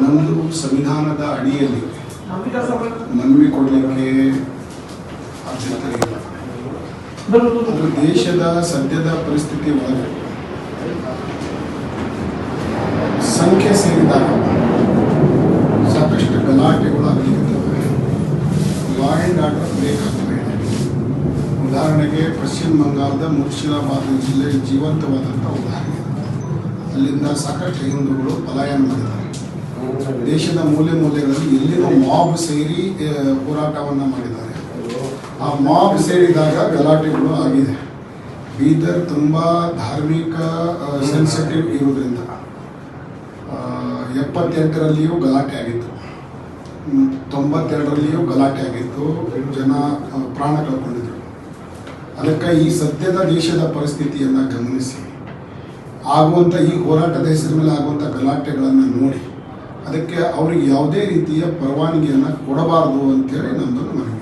ನಮ್ಮದು ಸಂವಿಧಾನದ ಅಡಿಯಲ್ಲಿ ಮನವಿ ಕೊಡಲಿಕ್ಕೆ ಇಲ್ಲ. ದೇಶದ ಸದ್ಯದ ಪರಿಸ್ಥಿತಿ ಒಳಗೆ ಸಂಖ್ಯೆ ಸೇರಿದಾಗ ಸಾಕಷ್ಟು ಗಲಾಟೆಗಳು ಲಾ ಆ್ಯಂಡ್ ಆರ್ಡರ್ ಇದೆ ಉದಾಹರಣೆಗೆ ಪಶ್ಚಿಮ ಬಂಗಾಳದ ಮುರ್ಶಿದಾಬಾದ್ ಜಿಲ್ಲೆ ಜೀವಂತವಾದಂಥ ಉದಾಹರಣೆ. ಅಲ್ಲಿಂದ ಸಾಕಷ್ಟು ಹಿಂದೂಗಳು ಪಲಾಯನ ಮಾಡಿದ್ದಾರೆ. ದೇಶದ ಮೂಲೆ ಮೂಲೆಗಳಲ್ಲಿ ಎಲ್ಲಿನೋ ಮಾಬ್ ಸೇರಿ ಹೋರಾಟವನ್ನು ಮಾಡಿದ್ದಾರೆ. ಆ ಮಾಬ್ ಸೇರಿದಾಗ ಗಲಾಟೆಗಳು ಆಗಿದೆ. ಬೀದರ್ ತುಂಬ ಧಾರ್ಮಿಕ ಸೆನ್ಸಿಟಿವ್ ಇರೋದ್ರಿಂದ ಎಪ್ಪತ್ತೆಂಟರಲ್ಲಿಯೂ ಗಲಾಟೆ ಆಗಿತ್ತು. ತೊಂಬತ್ತೆರಡರಲ್ಲಿಯೂ ಗಲಾಟೆ ಆಗಿತ್ತು. ಜನ ಪ್ರಾಣ ಕಳ್ಕೊಂಡಿದ್ರು. ಅದಕ್ಕೆ ಈ ಸದ್ಯದ ದೇಶದ ಪರಿಸ್ಥಿತಿಯನ್ನು ಗಮನಿಸಿ. ಆಗುವಂಥ ಈ ಹೋರಾಟದ ಹೆಸರ ಮೇಲೆ ಆಗುವಂಥ ಗಲಾಟೆಗಳನ್ನು ನೋಡಿ, ಅದಕ್ಕೆ ಅವ್ರಿಗೆ ಯಾವುದೇ ರೀತಿಯ ಪರವಾನಗಿಯನ್ನು ಕೊಡಬಾರದು ಅಂತೇಳಿ ನಮ್ಮದನ್ನು ಮನವಿ.